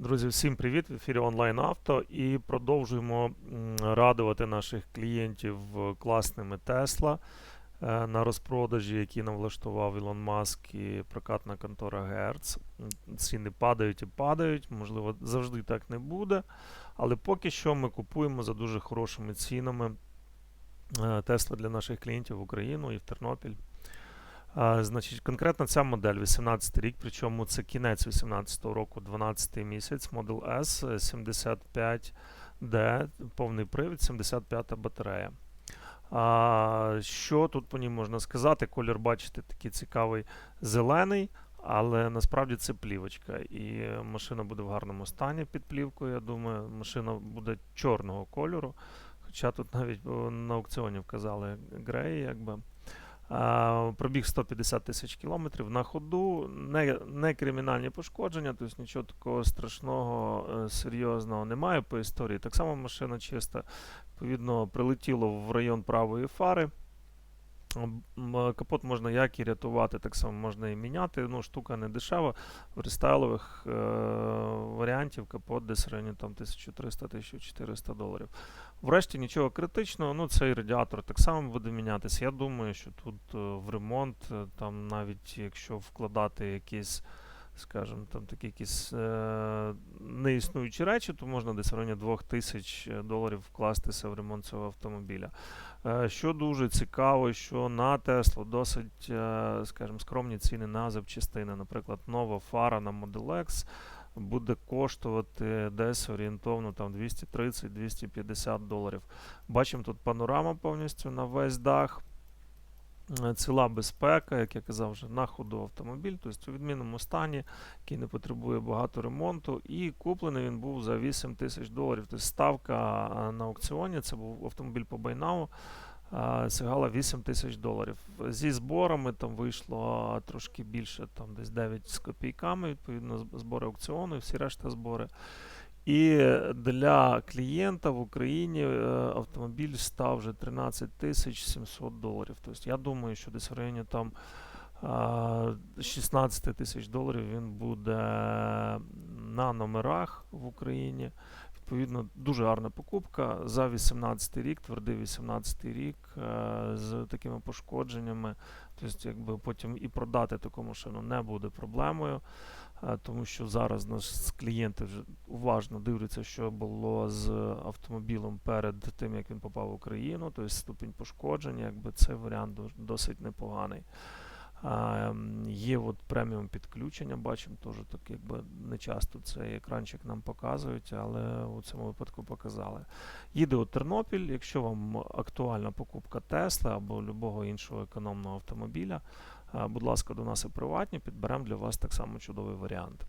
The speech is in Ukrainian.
Друзі, всім привіт! В ефірі онлайн авто і продовжуємо радувати наших клієнтів е, класними Тесла е, на розпродажі, які нам влаштував Ілон Маск і прокатна контора Герц. Ціни падають і падають. Можливо, завжди так не буде. Але поки що ми купуємо за дуже хорошими цінами е, Тесла для наших клієнтів в Україну і в Тернопіль. А, значить, конкретно ця модель 18 рік, причому це кінець 18 року, 12 місяць, Model S 75D, повний привід, 75 батарея. А, що тут по ній можна сказати? Колір, бачите, такий цікавий зелений, але насправді це плівочка. І машина буде в гарному стані під плівкою. Я думаю, машина буде чорного кольору. Хоча тут навіть на аукціоні вказали грей, якби. Пробіг 150 тисяч кілометрів на ходу, не, не кримінальні пошкодження, тобто нічого такого страшного, е, серйозного немає по історії. Так само машина чиста, відповідно, прилетіло в район правої фари. Капот можна як і рятувати, так само можна і міняти. Ну, штука не дешева. В рестайлових е, варіантів капот десь в районі там 1300-1400 доларів. Врешті нічого критичного, ну цей радіатор так само буде мінятися. Я думаю, що тут е, в ремонт, е, там навіть якщо вкладати якісь, скажімо, там такі якісь е, неіснуючі речі, то можна десь в районі 2000 доларів вкластися в ремонт цього автомобіля. Е, що дуже цікаво, що на Теслу досить, е, скажімо, скромні ціни на запчастини. Наприклад, нова фара на Model X буде коштувати десь орієнтовно там 230-250 доларів. Бачимо тут панорама повністю на весь дах. Е, Ціла безпека, як я казав, вже на ходу автомобіль, тобто у відмінному стані, який не потребує багато ремонту. І куплений він був за 8 тисяч доларів. Тобто ставка на аукціоні, це був автомобіль по байнау, сягала 8 тисяч доларів. Зі зборами там вийшло трошки більше, там десь 9 з копійками, відповідно, збори аукціону і всі решта збори. І для клієнта в Україні е, автомобіль став вже 13 тисяч 700 доларів. Тобто я думаю, що десь в районі там 16 тисяч доларів він буде на номерах в Україні. Відповідно, дуже гарна покупка за 18 рік, твердий 18 рік е, з такими пошкодженнями. Тобто, якби потім і продати таку машину не буде проблемою. Е, тому що зараз нас клієнти вже уважно дивляться, що було з автомобілем перед тим, як він попав в Україну, тобто ступінь пошкодження, якби цей варіант досить непоганий. А, є от преміум підключення, бачимо, теж так якби не часто цей екранчик нам показують, але у цьому випадку показали. Їде у Тернопіль, якщо вам актуальна покупка Тесла або любого іншого економного автомобіля, будь ласка, до нас і приватні, підберемо для вас так само чудовий варіант.